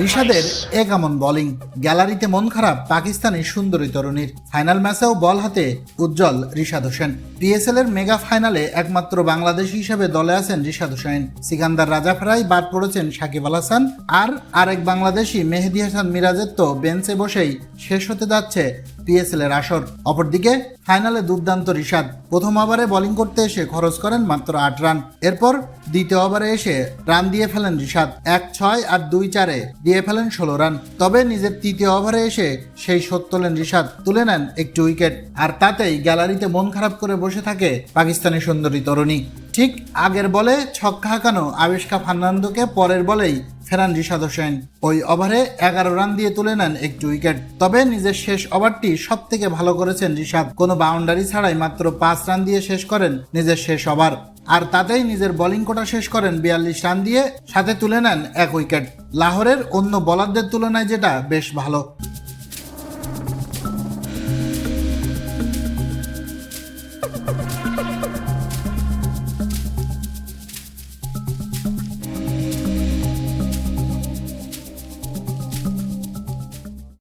রিশাদের এক এমন বোলিং গ্যালারিতে মন খারাপ পাকিস্তানি সুন্দরী তরুণীর। ফাইনাল ম্যাচেও বল হাতে উজ্জ্বল ঋষাদ হোসেন। পিএসএল এর মেগা ফাইনালে একমাত্র বাংলাদেশ হিসেবে দলে আছেন রিশাদ হোসেন। সিকান্দার রাজা ফেরাই বাদ পড়েছেন সাকিব আল হাসান। আর আরেক বাংলাদেশি মেহেদি হাসান মিরাজের তো বেঞ্চে বসেই শেষ হতে যাচ্ছে পিএসএল এর আসর। অপরদিকে, ফাইনালে দুর্দান্ত রিশাদ। প্রথম ওভারে বোলিং করতে এসে খরচ করেন মাত্র আট রান। এরপর দ্বিতীয় ওভারে এসে রান দিয়ে ফেলেন রিশাদ। এক ছয় আর দুই চারে দিয়ে ফেলেন ষোলো রান। তবে নিজের তৃতীয় ওভারে এসে সেই শোধ তোলেন রিশাদ। তুলে নেন একটি উইকেট। আর তাতেই গ্যালারিতে মন খারাপ করে বসে থাকে পাকিস্তানি সুন্দরী তরুণী। ঠিক আগের বলে ছক্কা হাঁকানো আবিষ্কা ফার্নান্দোকে পরের বলেই ফেরান রিশাদ হোসেন। ওই ওভারে এগারো রান দিয়ে তুলে নেন একটি উইকেট। তবে নিজের শেষ ওভারটি সব থেকে ভালো করেছেন রিশাদ। কোনো বাউন্ডারি ছাড়াই মাত্র পাঁচ রান দিয়ে শেষ করেন নিজের শেষ ওভার। আর তাতেই নিজের বোলিং কোটা শেষ করেন বিয়াল্লিশ রান দিয়ে সাথে তুলে নেন এক উইকেট। লাহোরের অন্য বোলারদের তুলনায় যেটা বেশ ভালো।